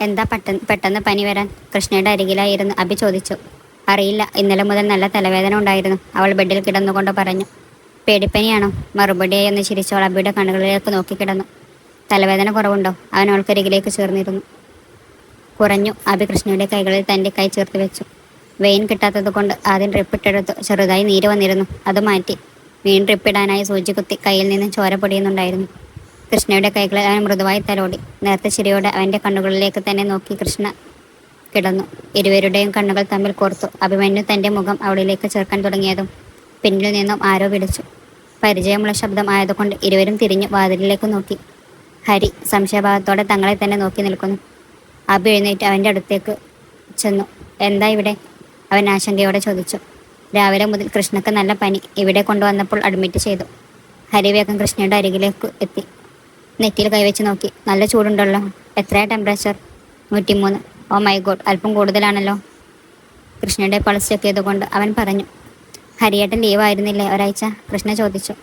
എന്താ പെട്ടെന്ന് പെട്ടെന്ന് പനി വരാൻ? കൃഷ്ണയുടെ അരികിലായിരുന്നു. അഭി ചോദിച്ചു. അറിയില്ല. ഇന്നലെ മുതൽ നല്ല തലവേദന ഉണ്ടായിരുന്നു. അവൾ ബെഡിൽ കിടന്നുകൊണ്ട് പറഞ്ഞു. പേടിപ്പനിയാണോ? മറുപടിയായി ഒന്ന് ചിരിച്ചവൾ അബിയുടെ കണ്ണുകളിലേക്ക് നോക്കിക്കിടന്നു തലവേദന കുറവുണ്ടോ? അവൻ അവൾക്കരികിലേക്ക് ചേർന്നിരുന്നു. കുറഞ്ഞു. അഭി കൃഷ്ണയുടെ കൈകളിൽ തന്റെ കൈ ചേർത്ത് വെച്ചു. വെയിൻ കിട്ടാത്തത് കൊണ്ട് ആദ്യം ട്രിപ്പിട്ടെടുത്തു ചെറുതായി നീര് വന്നിരുന്നു. അത് മാറ്റി. വീണ്ടും ട്രിപ്പിടാനായി സൂചി കുത്തി കയ്യിൽ നിന്ന് ചോര പൊടിയുന്നുണ്ടായിരുന്നു. കൃഷ്ണയുടെ കൈകളിൽ അവൻ മൃദുവായി തലോടി നേരത്തെ ചിരിയോടെ അവന്റെ കണ്ണുകളിലേക്ക് തന്നെ നോക്കി കൃഷ്ണ കിടന്നു. ഇരുവരുടെയും കണ്ണുകൾ തമ്മിൽ കോർത്തു. അഭിമന്യു തന്റെ മുഖം അവളിലേക്ക് ചേർക്കാൻ തുടങ്ങിയതും പിന്നിൽ നിന്നും ആരോ വിളിച്ചു. പരിചയമുള്ള ശബ്ദം ആയതുകൊണ്ട് ഇരുവരും തിരിഞ്ഞു വാതിലിലേക്ക് നോക്കി. ഹരി സംശയഭാവത്തോടെ തങ്ങളെ തന്നെ നോക്കി നിൽക്കുന്നു. അഭി എഴുന്നേറ്റ് അവന്റെ അടുത്തേക്ക് ചെന്നു. എന്താ ഇവിടെ? അവൻ ആശങ്കയോടെ ചോദിച്ചു. രാവിലെ മുതൽ കൃഷ്ണക്ക് നല്ല പനി. ഇവിടെ കൊണ്ടുവന്നപ്പോൾ അഡ്മിറ്റ് ചെയ്തു. ഹരി വേഗം കൃഷ്ണയുടെ അരികിലേക്ക് എത്തി. നെറ്റിയിൽ കൈവച്ച് നോക്കി. നല്ല ചൂടുണ്ടല്ലോ. എത്രയാ ടെമ്പറേച്ചർ നൂറ്റിമൂന്ന്. ഓ മൈ ഗോഡ് അല്പം കൂടുതലാണല്ലോ. കൃഷ്ണയുടെ പൾസ് ചെക്ക് ചെയ്തുകൊണ്ട് അവൻ പറഞ്ഞു ഹരിയേട്ടൻ ലീവ് ആയിരുന്നില്ലേ ഒരാഴ്ച? കൃഷ്ണ ചോദിച്ചു.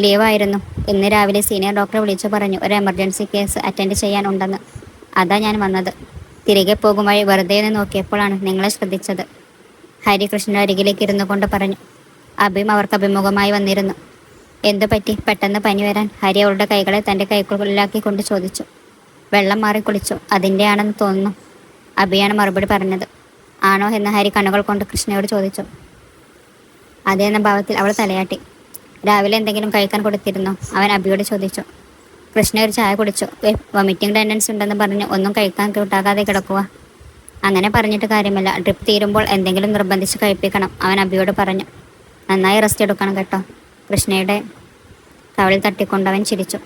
ലീവായിരുന്നു ഇന്ന് രാവിലെ സീനിയർ ഡോക്ടറെ വിളിച്ചു പറഞ്ഞു ഒരു എമർജൻസി കേസ് അറ്റൻഡ് ചെയ്യാൻ ഉണ്ടെന്ന്. അതാ ഞാൻ വന്നത്. തിരികെ പോകും വഴി വെറുതെ ഒന്ന് നോക്കിയപ്പോഴാണ് നിങ്ങളെ ശ്രദ്ധിച്ചത്. ഹരി കൃഷ്ണന്റെ അരികിലേക്ക് ഇരുന്നു കൊണ്ട് പറഞ്ഞു അഭിം അവർക്ക് അഭിമുഖമായി വന്നിരുന്നു. എന്തു പറ്റി? പെട്ടെന്ന് പനി വരാൻ ഹരി അവളുടെ കൈകളെ തന്റെ കൈക്കുള്ളിലാക്കി കൊണ്ട് ചോദിച്ചു. വെള്ളം മാറി കുളിച്ചു. അതിന്റെ ആണെന്ന് തോന്നുന്നു. അഭിയാണ് മറുപടി പറഞ്ഞത്. ആണോ എന്ന് ഹരി കണ്ണുകൾ കൊണ്ട് കൃഷ്ണയോട് ചോദിച്ചു. അതേ എന്ന ഭാവത്തിൽ അവൾ തലയാട്ടി. രാവിലെ എന്തെങ്കിലും കഴിക്കാൻ കൊടുത്തിരുന്നോ? അവൻ അബിയോട് ചോദിച്ചു. കൃഷ്ണ ഒരു ചായ കുടിച്ചു. വൊമിറ്റിംഗ് ടെൻഡൻസ് ഉണ്ടെന്ന് പറഞ്ഞ് ഒന്നും കഴിക്കാൻ കൂട്ടാകാതെ കിടക്കുക അങ്ങനെ പറഞ്ഞിട്ട് കാര്യമില്ല. ട്രിപ്പ് തീരുമ്പോൾ എന്തെങ്കിലും നിർബന്ധിച്ച് കഴിപ്പിക്കണം അവൻ അബിയോട് പറഞ്ഞു. നന്നായി റെസ്റ്റ് എടുക്കണം കേട്ടോ. കൃഷ്ണയുടെ കവളിൽ തട്ടിക്കൊണ്ടവൻ ചിരിച്ചു.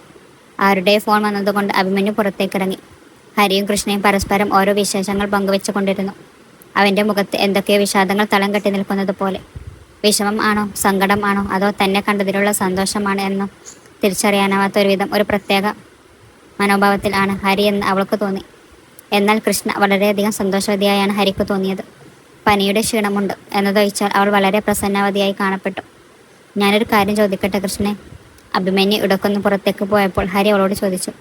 ആരുടെ ഫോൺ വന്നതുകൊണ്ട് അഭിമന്യു പുറത്തേക്കിറങ്ങി. ഹരിയും കൃഷ്ണയും പരസ്പരം ഓരോ വിശേഷങ്ങൾ പങ്കുവെച്ചുകൊണ്ടിരുന്നു. അവന്റെ മുഖത്ത് എന്തൊക്കെയോ വിഷാദങ്ങൾ തളം കെട്ടി നിൽക്കുന്നത് പോലെ. വിഷമം ആണോ? സങ്കടം ആണോ? അതോ തന്നെ കണ്ടതിലുള്ള സന്തോഷമാണ് എന്നോ തിരിച്ചറിയാനാവാത്ത ഒരുവിധം ഒരു പ്രത്യേക മനോഭാവത്തിൽ ആണ് ഹരി എന്ന് അവൾക്ക് തോന്നി. എന്നാൽ കൃഷ്ണ വളരെയധികം സന്തോഷവതിയായാണ് ഹരിക്ക് തോന്നിയത്. പനിയുടെ ക്ഷീണമുണ്ട് എന്നതൊഴിച്ചാൽ അവൾ വളരെ പ്രസന്നവതിയായി കാണപ്പെട്ടു. ഞാനൊരു കാര്യം ചോദിക്കട്ടെ കൃഷ്ണനെ അഭിമന്യു ഇടക്കൊന്ന് പുറത്തേക്ക് പോയപ്പോൾ ഹരി അവളോട് ചോദിച്ചു.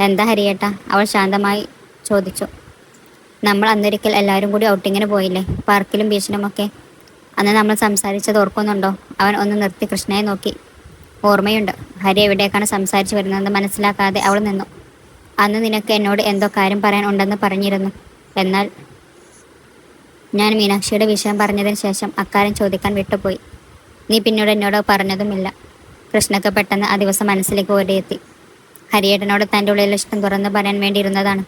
എന്താ ഹരിയേട്ട? അവൾ ശാന്തമായി ചോദിച്ചു. നമ്മൾ അന്നൊരിക്കൽ എല്ലാവരും കൂടി ഔട്ടിങ്ങിന് പോയില്ലേ? പാർക്കിലും ബീച്ചിലുമൊക്കെ. അന്ന് നമ്മൾ സംസാരിച്ചത് ഓർക്കുന്നുണ്ടോ? അവൻ ഒന്ന് നിർത്തി കൃഷ്ണയെ നോക്കി. ഓർമ്മയുണ്ട്. ഹരി എവിടേക്കാണ് സംസാരിച്ചു വരുന്നതെന്ന് മനസ്സിലാക്കാതെ അവൾ നിന്നു. അന്ന് നിനക്ക് എന്നോട് എന്തോ കാര്യം പറയാൻ ഉണ്ടെന്ന് പറഞ്ഞിരുന്നു. എന്നാൽ ഞാൻ മീനാക്ഷിയുടെ വിഷയം പറഞ്ഞതിന് ശേഷം അക്കാര്യം ചോദിക്കാൻ വിട്ടുപോയി. നീ പിന്നീട് എന്നോട് പറഞ്ഞതുമില്ല. കൃഷ്ണക്ക് പെട്ടെന്ന് ആ ദിവസം മനസ്സിലേക്ക് ഓടിയെത്തി. ഹരിയേട്ടനോട് തന്റെ ഉള്ളിലെ ഇഷ്ടം തുറന്നു പറയാൻ വേണ്ടിയിരുന്നതാണ്.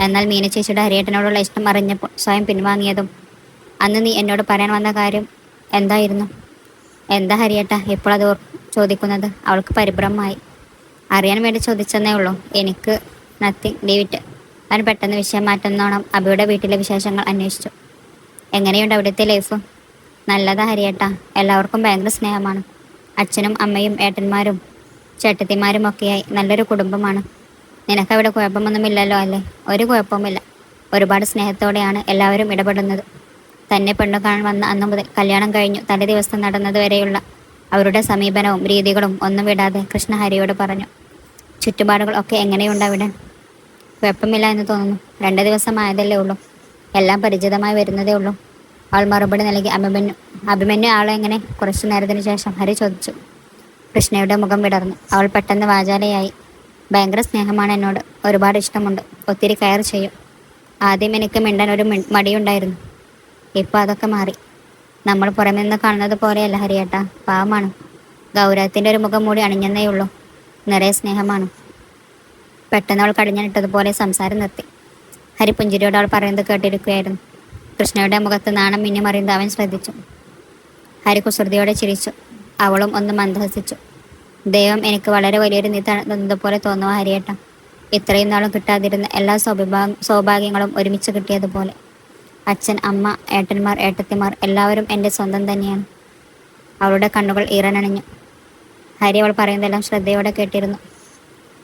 എന്നാൽ മീന ചേച്ചിയുടെ ഹരിയേട്ടനോടുള്ള ഇഷ്ടം അറിഞ്ഞപ്പോൾ സ്വയം പിൻവാങ്ങിയതും അന്ന് നീ എന്നോട് പറയാൻ വന്ന കാര്യം എന്തായിരുന്നു? എന്താ ഹരിയേട്ട ഇപ്പോൾ അത് ചോദിക്കുന്നത്. അവൾക്ക് പരിഭ്രമമായി. അറിയാൻ വേണ്ടി ചോദിച്ചെന്നേ ഉള്ളൂ. എനിക്ക് നത്തിങ് ലീവിറ്റ് അവൻ പെട്ടെന്ന് വിഷയം മാറ്റുന്നോണം അബിയുടെ വീട്ടിലെ വിശേഷങ്ങൾ അന്വേഷിച്ചു. എങ്ങനെയുണ്ട് അവിടുത്തെ ലൈഫ് നല്ലതാ ഹരിയേട്ട എല്ലാവർക്കും ഭയങ്കര സ്നേഹമാണ്. അച്ഛനും അമ്മയും ഏട്ടന്മാരും ചേട്ടത്തിമാരും ഒക്കെയായി നല്ലൊരു കുടുംബമാണ്. നിനക്ക് നിനക്കവിടെ കുഴപ്പമൊന്നുമില്ലല്ലോ അല്ലേ? ഒരു കുഴപ്പവുമില്ല. ഒരുപാട് സ്നേഹത്തോടെയാണ് എല്ലാവരും ഇടപെടുന്നത്. തന്നെ പെണ്ണു കാണാൻ വന്ന അന്ന് മുതൽ കല്യാണം കഴിഞ്ഞു തലേ ദിവസം നടന്നതുവരെയുള്ള അവരുടെ സമീപനവും രീതികളും ഒന്നും വിടാതെ കൃഷ്ണ ഹരിയോട് പറഞ്ഞു ചുറ്റുപാടുകൾ ഒക്കെ എങ്ങനെയുണ്ട് അവിടെ? കുഴപ്പമില്ല എന്ന് തോന്നുന്നു. രണ്ട് ദിവസം ആയതല്ലേ ഉള്ളൂ. എല്ലാം പരിചിതമായി വരുന്നതേ ഉള്ളൂ. അവൾ മറുപടി നൽകി അഭിമന്യു അഭിമന്യു ആളെ എങ്ങനെ കുറച്ചു നേരത്തിന് ശേഷം ഹരി ചോദിച്ചു. കൃഷ്ണയുടെ മുഖം വിടർന്നു. അവൾ പെട്ടെന്ന് വാചാലയായി. ഭയങ്കര സ്നേഹമാണ് എന്നോട്. ഒരുപാട് ഇഷ്ടമുണ്ട്. ഒത്തിരി കെയർ ചെയ്യും. ആദ്യം എനിക്ക് മിണ്ടാൻ ഒരു മടിയുണ്ടായിരുന്നു. ഇപ്പോൾ അതൊക്കെ മാറി. നമ്മൾ പുറമെ നിന്ന് കാണുന്നത് പോലെയല്ല ഹരിയേട്ട. പാവമാണ്. ഗൗരവത്തിന്റെ ഒരു മുഖം മൂടി അണിഞ്ഞെന്നേ ഉള്ളൂ. നിറയെ സ്നേഹമാണ്. പെട്ടെന്ന് അവൾ കടിഞ്ഞിട്ടതുപോലെ സംസാരം നിർത്തി. ഹരി പുഞ്ചിരിയോട് അവൾ പറയുന്നത് കേട്ടിരിക്കുകയായിരുന്നു. കൃഷ്ണയുടെ മുഖത്ത് നാണം മിന്നി മറിയുന്നത് അവൻ ശ്രദ്ധിച്ചു. ഹരി കുസൃതിയോടെ ചിരിച്ചു. അവളും ഒന്ന് മന്ദഹസിച്ചു. ദൈവം എനിക്ക് വളരെ വലിയൊരു നിധി പോലെ തോന്നുക ഹരിയേട്ട. ഇത്രയും നാളും കിട്ടാതിരുന്ന എല്ലാ സൗഭാ സൗഭാഗ്യങ്ങളും ഒരുമിച്ച് കിട്ടിയതുപോലെ. അച്ഛൻ അമ്മ ഏട്ടന്മാർ ഏട്ടത്തിമാർ എല്ലാവരും എന്റെ സ്വന്തം തന്നെയാണ്. അവളുടെ കണ്ണുകൾ ഈറനണിഞ്ഞു. ഹരി അവൾ പറയുന്നതെല്ലാം ശ്രദ്ധയോടെ കേട്ടിരുന്നു.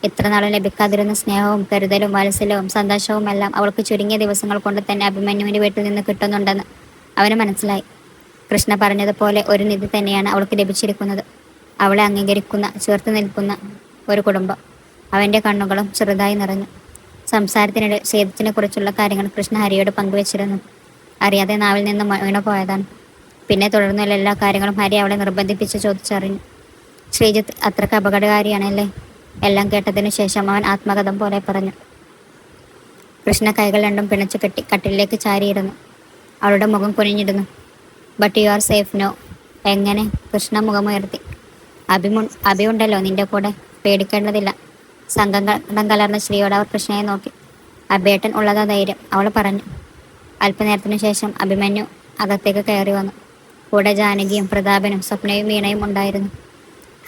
ഇത്ര നാളും ലഭിക്കാതിരുന്ന സ്നേഹവും കരുതലും വാത്സല്യവും സന്തോഷവും എല്ലാം അവൾക്ക് ചുരുങ്ങിയ ദിവസങ്ങൾ കൊണ്ട് തന്നെ അഭിമന്യുവിന്റെ വീട്ടിൽ നിന്ന് കിട്ടുന്നുണ്ടെന്ന് അവന് മനസ്സിലായി. കൃഷ്ണ പറഞ്ഞതുപോലെ ഒരു നിധി തന്നെയാണ് അവൾക്ക് ലഭിച്ചിരിക്കുന്നത്. അവളെ അംഗീകരിക്കുന്ന ചേർത്ത് നിൽക്കുന്ന ഒരു കുടുംബം. അവന്റെ കണ്ണുകളും ചെറുതായി നിറഞ്ഞു. സംസാരത്തിനിടെ സേതുത്തിനെ കുറിച്ചുള്ള കാര്യങ്ങൾ കൃഷ്ണ ഹരിയോട് പങ്കുവച്ചിരുന്നു. അറിയാതെ നാവിൽ നിന്ന് വീണു പോയതാണ്. പിന്നെ തുടർന്നുള്ള എല്ലാ കാര്യങ്ങളും ഹരി അവളെ നിർബന്ധിപ്പിച്ച് ചോദിച്ചറിഞ്ഞു. ശ്രീജിത്ത് അത്രയ്ക്ക് അപകടകാരിയാണല്ലേ? എല്ലാം കേട്ടതിനു ശേഷം അവൻ ആത്മകഥം പോലെ പറഞ്ഞു. കൃഷ്ണ കൈകൾ രണ്ടും പിണച്ചു കെട്ടി കട്ടിലേക്ക് ചാരിയിരുന്നു. അവളുടെ മുഖം കുനിഞ്ഞിരുന്നു. But you are safe no എങ്ങനെ? കൃഷ്ണ മുഖമുയർത്തി. അഭിമു അഭിയുണ്ടല്ലോ നിന്റെ കൂടെ. പേടിക്കേണ്ടതില്ല. സംഘം കലർന്ന ശ്രീയോട് അവർ കൃഷ്ണയെ നോക്കി. അഭേട്ടൻ ഉള്ളതാ ധൈര്യം അവൾ പറഞ്ഞു. അല്പനേരത്തിനു ശേഷം അഭിമന്യു അകത്തേക്ക് കയറി വന്നു. കൂടെ ജാനകിയും പ്രതാപനും സ്വപ്നയും വീണയും ഉണ്ടായിരുന്നു.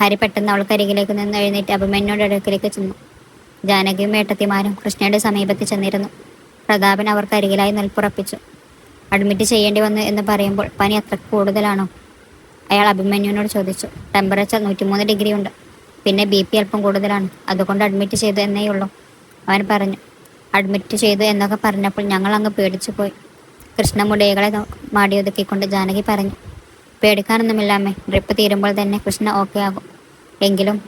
ഹരി പെട്ടെന്ന് അവൾക്കരികിലേക്ക് നിന്ന് എഴുന്നേറ്റ് അഭിമന്യുടെ അടുക്കിലേക്ക് ചെന്നു. ജാനകിയും വേട്ടത്തിമാരും കൃഷ്ണയുടെ സമീപത്ത് ചെന്നിരുന്നു. പ്രതാപൻ അവർക്കരികിലായി നിൽപ്പുറപ്പിച്ചു. അഡ്മിറ്റ് ചെയ്യേണ്ടി വന്നു എന്ന് പറയുമ്പോൾ പനി അത്ര കൂടുതലാണോ? അയാൾ അഭിമന്യുവിനോട് ചോദിച്ചു. ടെമ്പറേച്ചർ നൂറ്റിമൂന്ന് ഡിഗ്രി ഉണ്ട്. പിന്നെ ബി പി അല്പം കൂടുതലാണ്. അതുകൊണ്ട് അഡ്മിറ്റ് ചെയ്തു എന്നേ ഉള്ളൂ. അവൻ പറഞ്ഞു. അഡ്മിറ്റ് ചെയ്തു എന്നൊക്കെ പറഞ്ഞപ്പോൾ ഞങ്ങൾ അങ്ങ് പേടിച്ചു പോയി കൃഷ്ണമുടിയകളെ മാടിയൊതുക്കിക്കൊണ്ട് ജാനകി പറഞ്ഞു. പേടിക്കാനൊന്നുമില്ല അമ്മേ ഡ്രിപ്പ് തീരുമ്പോൾ തന്നെ കൃഷ്ണ ഓക്കെ ആകും. എങ്കിലും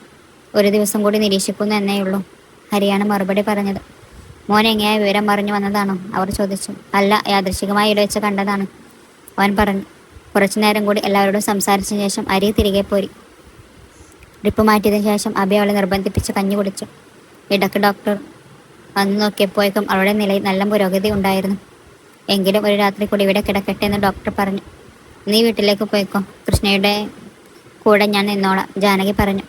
ഒരു ദിവസം കൂടി നിരീക്ഷിക്കുന്നു എന്നേ ഉള്ളൂ. ഹരിയാണ് മറുപടി പറഞ്ഞത്. മോൻ എങ്ങനെയാ വിവരം പറഞ്ഞു വന്നതാണോ? അവർ ചോദിച്ചു. അല്ല യാദൃശികമായി ഇടവെച്ച് കണ്ടതാണ്. അവൻ പറഞ്ഞു. കുറച്ചു നേരം കൂടി എല്ലാവരോടും സംസാരിച്ചതിന് ശേഷം അരി തിരികെ പോരി. ഡ്രിപ്പ് മാറ്റിയതിനു ശേഷം അബി അവളെ നിർബന്ധിപ്പിച്ച് കഞ്ഞി കുടിച്ചു. ഇടയ്ക്ക് ഡോക്ടർ വന്നു നോക്കിയപ്പോഴേക്കും അവളുടെ നിലയിൽ നല്ല പുരോഗതി ഉണ്ടായിരുന്നു. എങ്കിലും ഒരു രാത്രി കൂടി ഇവിടെ കിടക്കട്ടെ എന്ന് ഡോക്ടർ പറഞ്ഞു. നീ വീട്ടിലേക്ക് പോയിക്കോ. കൃഷ്ണയുടെ കൂടെ ഞാൻ നിന്നോളാം. ജാനകി പറഞ്ഞു.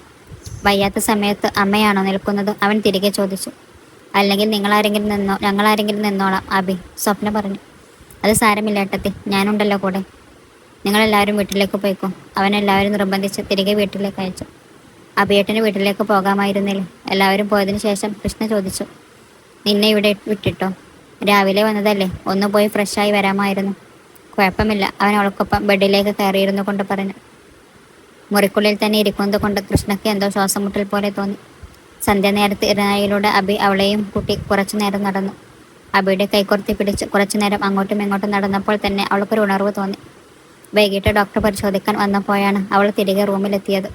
വയ്യാത്ത സമയത്ത് അമ്മയാണോ നിൽക്കുന്നത്? അവൻ തിരികെ ചോദിച്ചു. അല്ലെങ്കിൽ നിങ്ങളാരെങ്കിലും നിന്നോ ഞങ്ങളാരെങ്കിലും നിന്നോളാം അബി സ്വപ്ന പറഞ്ഞു. അത് സാരമില്ല ഏട്ടത്തി. ഞാനുണ്ടല്ലോ കൂടെ. നിങ്ങളെല്ലാവരും വീട്ടിലേക്ക് പോയിക്കോ. അവൻ എല്ലാവരും നിർബന്ധിച്ച് തിരികെ വീട്ടിലേക്ക് അയച്ചു. അഭിയേട്ടന് വീട്ടിലേക്ക് പോകാമായിരുന്നില്ല. എല്ലാവരും പോയതിനു ശേഷം കൃഷ്ണ ചോദിച്ചു. നിന്നെ ഇവിടെ വിട്ടിട്ടോ? രാവിലെ വന്നതല്ലേ? ഒന്ന് പോയി ഫ്രഷായി വരാമായിരുന്നു. കുഴപ്പമില്ല. അവൻ അവൾക്കൊപ്പം ബെഡിലേക്ക് കയറിയിരുന്നു കൊണ്ട് പറഞ്ഞു. മുറിക്കുള്ളിൽ തന്നെ ഇരിക്കുന്നത് കൊണ്ട് കൃഷ്ണയ്ക്ക് എന്തോ ശ്വാസം മുട്ടൽ പോലെ തോന്നി. സന്ധ്യ നേരത്തെ ഇരനായിലൂടെ അബി അവളെയും കൂട്ടി കുറച്ചു നേരം നടന്നു. അബിയുടെ കൈക്കുറത്തി പിടിച്ച് കുറച്ചു നേരം അങ്ങോട്ടും ഇങ്ങോട്ടും നടന്നപ്പോൾ തന്നെ അവൾക്കൊരു ഉണർവ് തോന്നി. വൈകിട്ട് ഡോക്ടർ പരിശോധിക്കാൻ വന്നപ്പോഴാണ് അവൾ തിരികെ റൂമിലെത്തിയത്.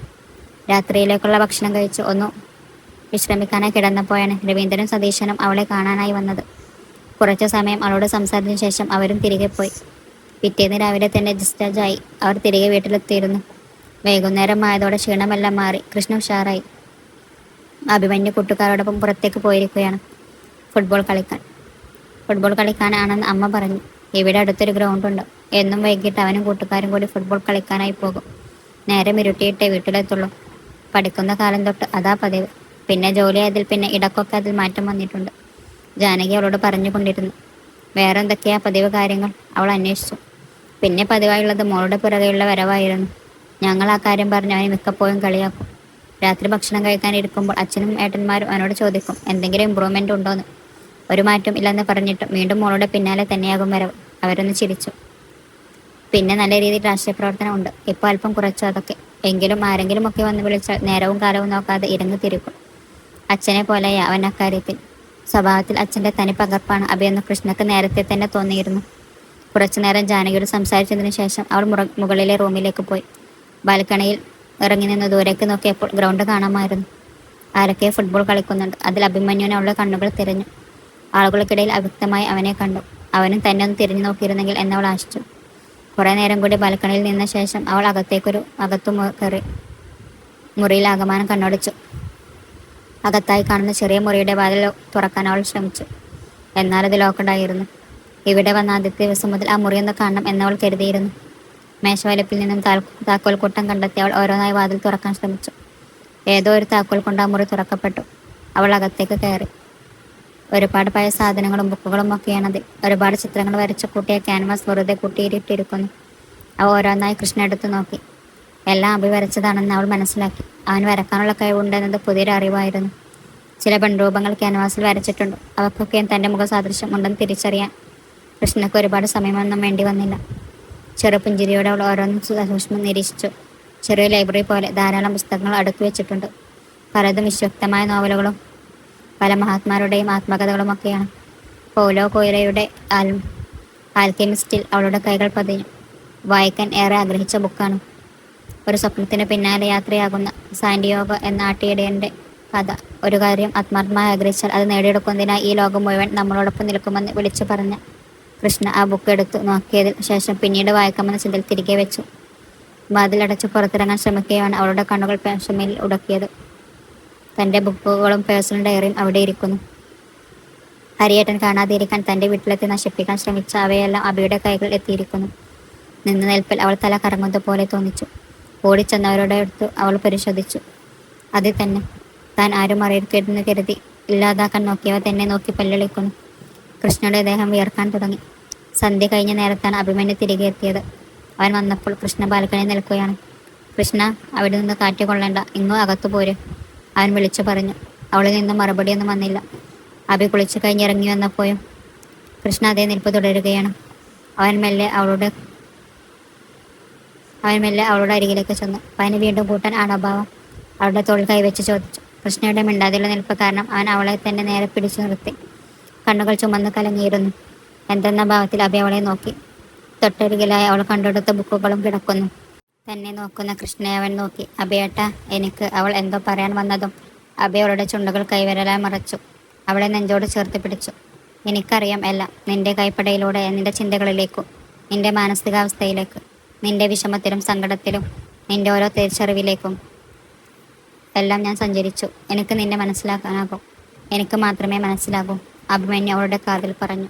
രാത്രിയിലേക്കുള്ള ഭക്ഷണം കഴിച്ച് ഒന്ന് വിശ്രമിക്കാനായി കിടന്നപ്പോഴാണ് രവീന്ദ്രനും സതീശനും അവളെ കാണാനായി വന്നത്. കുറച്ചു സമയം അവളോട് സംസാരിച്ച ശേഷം അവരും തിരികെ പോയി. പിറ്റേന്ന് രാവിലെ തന്നെ ഡിസ്ചാർജായി അവർ തിരികെ വീട്ടിലെത്തിയിരുന്നു. വൈകുന്നേരം ആയതോടെ ക്ഷീണമെല്ലാം മാറി. കൃഷ്ണ ഉഷാറായി. അഭിമന്യു കൂട്ടുകാരോടൊപ്പം പുറത്തേക്ക് പോയിരിക്കുകയാണ്. ഫുട്ബോൾ കളിക്കാൻ. ഫുട്ബോൾ കളിക്കാനാണെന്ന് അമ്മ പറഞ്ഞു. ഇവിടെ അടുത്തൊരു ഗ്രൗണ്ട് ഉണ്ട്. എന്നും വൈകിട്ട് അവനും കൂട്ടുകാരും കൂടി ഫുട്ബോൾ കളിക്കാനായി പോകും. നേരം ഇരുട്ടിയിട്ടേ വീട്ടിലെത്തുള്ളൂ. പഠിക്കുന്ന കാലം തൊട്ട് അതാ പതിവ്. പിന്നെ ജോലിയായതിൽ പിന്നെ ഇടക്കൊക്കെ അതിൽ മാറ്റം വന്നിട്ടുണ്ട്. ജാനകി അവളോട് പറഞ്ഞുകൊണ്ടിരുന്നു. വേറെന്തൊക്കെയാ പതിവ് കാര്യങ്ങൾ? അവൾ അന്വേഷിച്ചു. പിന്നെ പതിവായുള്ളത് മോളുടെ പിറകെയുള്ള വരവായിരുന്നു. ഞങ്ങൾ ആ കാര്യം പറഞ്ഞ് അവനെ മിക്കപ്പോഴും കളിയാക്കും. രാത്രി ഭക്ഷണം കഴിക്കാൻ ഇരിക്കുമ്പോൾ അച്ഛനും ഏട്ടന്മാരും അവനോട് ചോദിക്കും എന്തെങ്കിലും ഇമ്പ്രൂവ്മെന്റ് ഉണ്ടോയെന്ന് ഒരു മാറ്റം ഇല്ലെന്ന് പറഞ്ഞിട്ടും വീണ്ടും മോളുടെ പിന്നാലെ തന്നെയാകും വരവ് അവരൊന്ന് ചിരിച്ചു. പിന്നെ നല്ല രീതിയിൽ രാഷ്ട്രീയ പ്രവർത്തനം ഉണ്ട്. ഇപ്പോൾ അല്പം കുറച്ചു അതൊക്കെ. എങ്കിലും ആരെങ്കിലും ഒക്കെ വന്ന് വിളിച്ചാൽ നേരവും കാലവും നോക്കാതെ ഇരുന്ന് തിരിക്കും. അച്ഛനെ പോലെയാ അവൻ അക്കാര്യത്തിൽ. സ്വഭാവത്തിൽ അച്ഛന്റെ തനി പകർപ്പാണ് അഭിയെന്ന് കൃഷ്ണക്ക് നേരത്തെ തന്നെ തോന്നിയിരുന്നു. കുറച്ചു നേരം ജാനകിയോട് സംസാരിച്ചതിനു ശേഷം അവൾ മുകളിലെ റൂമിലേക്ക് പോയി. ബാൽക്കണിയിൽ ഇറങ്ങി നിന്ന് ദൂരേക്ക് നോക്കിയപ്പോൾ ഗ്രൗണ്ട് കാണാമായിരുന്നു. ആരൊക്കെ ഫുട്ബോൾ കളിക്കുന്നുണ്ട്. അതിൽ അഭിമന്യുവിനെ അവളുടെ കണ്ണുകൾ തിരഞ്ഞു. ആളുകൾക്കിടയിൽ അവ്യക്തമായി അവനെ കണ്ടു. അവനും തന്നെ ഒന്ന് തിരിഞ്ഞു നോക്കിയിരുന്നെങ്കിൽ എന്നവൾ ആശിച്ചു. കുറേ നേരം കൂടി ബാൽക്കണിയിൽ നിന്ന ശേഷം അവൾ അകത്തേക്കൊരു അകത്തു കയറി മുറിയിൽ ആകമാനം കണ്ണോടിച്ചു. അകത്തായി കാണുന്ന ചെറിയ മുറിയുടെ വാതിൽ തുറക്കാൻ അവൾ ശ്രമിച്ചു. എന്നാൽ അത് ലോക്കഡായിരുന്നു ഇവിടെ വന്ന ആദ്യത്തെ ദിവസം മുതൽ ആ മുറിയൊന്ന് കാണണം എന്നവൾ കരുതിയിരുന്നു. മേശവലപ്പിൽ നിന്നും താക്കോൽ കൂട്ടം കണ്ടെത്തി അവൾ ഓരോന്നായി വാതിൽ തുറക്കാൻ ശ്രമിച്ചു. ഏതോ ഒരു താക്കോൽ കൊണ്ട് ആ മുറി തുറക്കപ്പെട്ടു. അവൾ അകത്തേക്ക് കയറി. ഒരുപാട് പഴയ സാധനങ്ങളും ബുക്കുകളും ഒക്കെയാണത് ഒരുപാട് ചിത്രങ്ങൾ വരച്ച കൂട്ടിയ ക്യാൻവാസ് വെറുതെ കൂട്ടിയിട്ടിരിക്കുന്നു. അവ ഓരോന്നായി കൃഷ്ണ എടുത്തു നോക്കി. എല്ലാം അഭി വരച്ചതാണെന്ന് അവൾ മനസ്സിലാക്കി. അവൻ വരക്കാനുള്ള കഴിവുണ്ടെന്നത് പുതിയൊരു അറിവായിരുന്നു. ചില പെൺരൂപങ്ങൾ ക്യാൻവാസിൽ വരച്ചിട്ടുണ്ട്. അവക്കൊക്കെയും തന്റെ മുഖ സാദൃശ്യം ഉണ്ടെന്ന് തിരിച്ചറിയാൻ കൃഷ്ണക്ക് ഒരുപാട് സമയമൊന്നും വേണ്ടി വന്നില്ല. ചെറുപുഞ്ചിരിയോടെ അവൾ ഓരോന്നും സൂക്ഷ്മം നിരീക്ഷിച്ചു. ചെറിയ ലൈബ്രറി പോലെ ധാരാളം പുസ്തകങ്ങൾ അടുക്കി വെച്ചിട്ടുണ്ട്. പലതും വിശ്വക്തമായ നോവലുകളും പല മഹാത്മാരുടെയും ആത്മകഥകളും ഒക്കെയാണ് പോലോ കോയിലയുടെ ആൽ ആൽക്കെമിസ്റ്റിൽ അവളുടെ കൈകൾ പതിഞ്ഞു. വായിക്കാൻ ഏറെ ആഗ്രഹിച്ച ബുക്കാണ്. ഒരു സ്വപ്നത്തിന് പിന്നാലെ യാത്രയാകുന്ന സാൻഡിയോഗ എന്ന ആട്ടിയിടയന്റെ കഥ. ഒരു കാര്യം ആത്മാർത്ഥമായി ആഗ്രഹിച്ചാൽ അത് നേടിയെടുക്കുന്നതിനായി ഈ ലോകം മുഴുവൻ നമ്മളോടൊപ്പം നിൽക്കുമെന്ന് വിളിച്ചു പറഞ്ഞ കൃഷ്ണ ആ ബുക്ക് എടുത്തു നോക്കിയതിൽ ശേഷം പിന്നീട് വായിക്കാമെന്ന ചിന്തയിൽ തിരികെ വെച്ചു. വാതിലടച്ച് പുറത്തിറങ്ങാൻ ശ്രമിക്കുകയാണ് അവളുടെ കണ്ണുകൾ പേശമയിൽ ഉടക്കിയത്. തന്റെ ബുക്കുകളും പേഴ്സണൽ ഡയറിയും അവിടെ ഇരിക്കുന്നു. ഹരിയേട്ടൻ കാണാതിരിക്കാൻ തന്റെ വീട്ടിലെത്തി നശിപ്പിക്കാൻ ശ്രമിച്ച അവയെല്ലാം അബിയുടെ കൈകൾ എത്തിയിരിക്കുന്നു. നിന്ന് നിൽപ്പിൽ അവൾ തല കറങ്ങുന്നത് പോലെ തോന്നിച്ചു. ഓടിച്ചെന്നവരുടെ അടുത്ത് അവൾ പരിശോധിച്ചു. അതിൽ തന്നെ. താൻ ആരും അറിയിക്കരുതെന്ന് കരുതി ഇല്ലാതാക്കാൻ നോക്കിയവ തന്നെ നോക്കി പല്ലളിക്കുന്നു. കൃഷ്ണയുടെ ദേഹം വിയർക്കാൻ തുടങ്ങി. സന്ധ്യ കഴിഞ്ഞ നേരത്താണ് അഭിമന്യു തിരികെ എത്തിയത്. അവൻ വന്നപ്പോൾ കൃഷ്ണ ബാൽക്കണി നിൽക്കുകയാണ്. കൃഷ്ണ അവിടെ നിന്ന് കാറ്റ് ഇങ്ങോ അകത്തു പോര് അവൻ വിളിച്ചു പറഞ്ഞു. അവളിൽ നിന്ന് മറുപടിയൊന്നും വന്നില്ല. അഭി കുളിച്ചു കഴിഞ്ഞ് ഇറങ്ങി വന്നപ്പോഴും കൃഷ്ണ അതേ നിൽപ്പ് തുടരുകയാണ്. അവൻ മെല്ലെ അവളുടെ അവൻ മെല്ലെ അവളുടെ അരികിലേക്ക് ചെന്നു. അവന് വീണ്ടും കൂട്ടാൻ ആണഭാവം അവളുടെ തോൾ കൈവച്ച് ചോദിച്ചു. കൃഷ്ണയുടെ മിണ്ടാതെയുള്ള നിൽപ്പ് കാരണം അവൻ അവളെ തന്നെ നേരെ പിടിച്ചു നിർത്തി. കണ്ണുകൾ ചുമന്ന് കലങ്ങിയിരുന്നു. എന്തെന്ന ഭാവത്തിൽ അഭി അവളെ നോക്കി. തൊട്ടരികിലായ അവൾ കണ്ടെടുത്ത ബുക്കുകളും കിടക്കുന്നു. തന്നെ നോക്കുന്ന കൃഷ്ണയെ അവൻ നോക്കി. അഭയേട്ട എനിക്ക് അവൾ എന്തോ പറയാൻ വന്നതും അഭി അവളുടെ ചുണ്ടുകൾ കൈവിരലായി മറച്ചു. അവളെ നെഞ്ചോട് ചേർത്ത് പിടിച്ചു. എനിക്കറിയാം എല്ലാം നിന്റെ കൈപ്പടയിലൂടെ നിന്റെ ചിന്തകളിലേക്കും നിന്റെ മാനസികാവസ്ഥയിലേക്ക് നിന്റെ വിഷമത്തിലും സങ്കടത്തിലും നിന്റെ ഓരോ തിരിച്ചറിവിലേക്കും എല്ലാം ഞാൻ സഞ്ചരിച്ചു. എനിക്ക് നിന്നെ മനസ്സിലാക്കാനാകും. എനിക്ക് മാത്രമേ മനസ്സിലാകൂ. അഭിമന്യു അവളുടെ കാതിൽ പറഞ്ഞു.